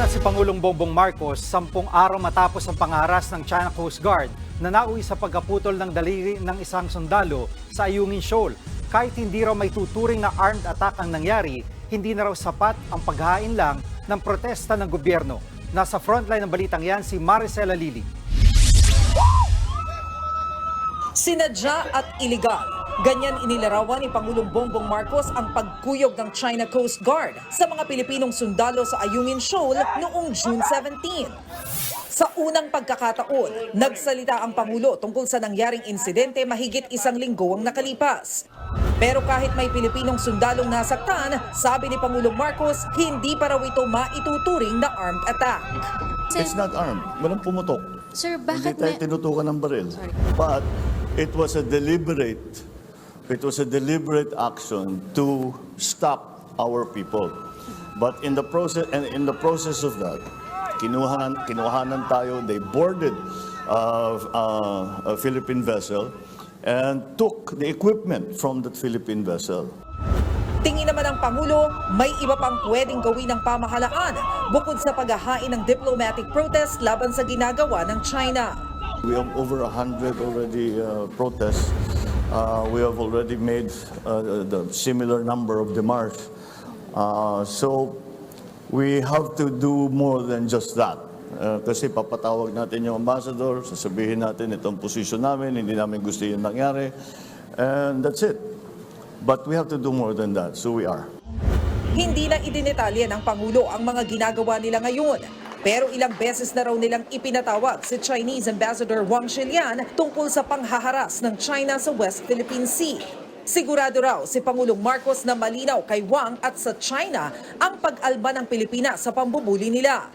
na si Pangulong Bongbong Marcos sampung araw matapos ang pangaras ng China Coast Guard na nauwi sa pagkaputol ng daliri ng isang sundalo sa Ayungin Shoal. Kahit hindi raw may tuturing na armed attack ang nangyari, hindi na raw sapat ang paghain lang ng protesta ng gobyerno. Nasa frontline ng balitang yan si Maricela Lili. Sinadya at iligal. Ganyan inilarawan ni Pangulong Bongbong Marcos ang pagkuyog ng China Coast Guard sa mga Pilipinong sundalo sa Ayungin Shoal noong June 17. Sa unang pagkakataon, nagsalita ang Pangulo tungkol sa nangyaring insidente mahigit isang linggo ang nakalipas. Pero kahit may Pilipinong sundalong nasaktan, sabi ni Pangulong Marcos, hindi pa raw ito maituturing na armed attack. It's not armed. Walang pumutok. Sir, Hindi bakit tayo may... tinutukan ng baril. But it was a deliberate, it was a deliberate action to stop our people. But in the process, and in the process of that, kinuhanan, kinuhanan tayo, they boarded uh, uh, a Philippine vessel and took the equipment from that Philippine vessel. Tingin naman ng Pangulo, may iba pang pwedeng gawin ng pamahalaan bukod sa paghahain ng diplomatic protest laban sa ginagawa ng China. We have over a hundred already uh, protests. Uh, we have already made uh, the similar number of demarches. Uh, so we have to do more than just that. Uh, kasi papatawag natin yung ambassador, sasabihin natin itong posisyon namin, hindi namin gusto yung nangyari. And that's it. But we have to do more than that. So we are. Hindi na idinetalye ng Pangulo ang mga ginagawa nila ngayon. Pero ilang beses na raw nilang ipinatawag si Chinese Ambassador Wang Shilian tungkol sa panghaharas ng China sa West Philippine Sea. Sigurado raw si Pangulong Marcos na malinaw kay Wang at sa China ang pag-alba ng Pilipinas sa pambubuli nila.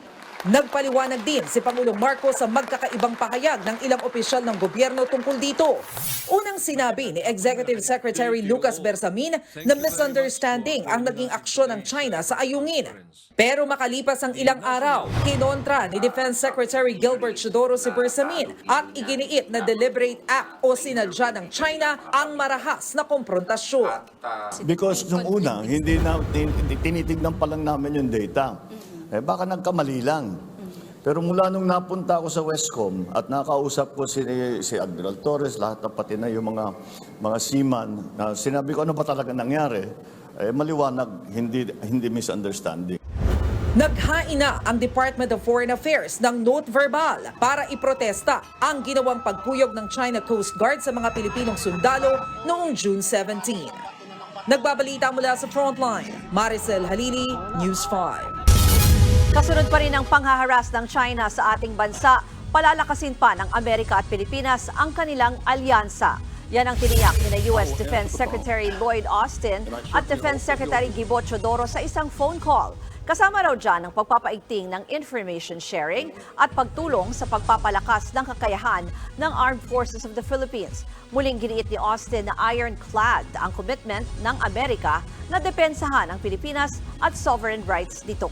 Nagpaliwanag din si Pangulong Marcos sa magkakaibang pahayag ng ilang opisyal ng gobyerno tungkol dito. Unang sinabi ni Executive Secretary Lucas Bersamin na misunderstanding ang naging aksyon ng China sa ayungin. Pero makalipas ang ilang araw, kinontra ni Defense Secretary Gilbert Chodoro si Bersamin at iginiit na deliberate act o sinadya ng China ang marahas na komprontasyon. Because nung una, hindi na tin- tinitignan pa lang namin yung data. Eh baka nagkamali lang. Pero mula nung napunta ako sa Westcom at nakausap ko si, si Admiral Torres, lahat na pati na yung mga, mga seaman, na sinabi ko ano ba talaga nangyari, eh, maliwanag, hindi, hindi misunderstanding. Naghain na ang Department of Foreign Affairs ng note verbal para iprotesta ang ginawang pagkuyog ng China Coast Guard sa mga Pilipinong sundalo noong June 17. Nagbabalita mula sa Frontline, Maricel Halili, News 5. Kasunod pa rin ang panghaharas ng China sa ating bansa, palalakasin pa ng Amerika at Pilipinas ang kanilang alyansa. Yan ang tiniyak ni US Defense Secretary Lloyd Austin at Defense Secretary Gibo Chodoro sa isang phone call. Kasama raw dyan ang pagpapaigting ng information sharing at pagtulong sa pagpapalakas ng kakayahan ng Armed Forces of the Philippines. Muling giniit ni Austin na ironclad ang commitment ng Amerika na depensahan ang Pilipinas at sovereign rights nito.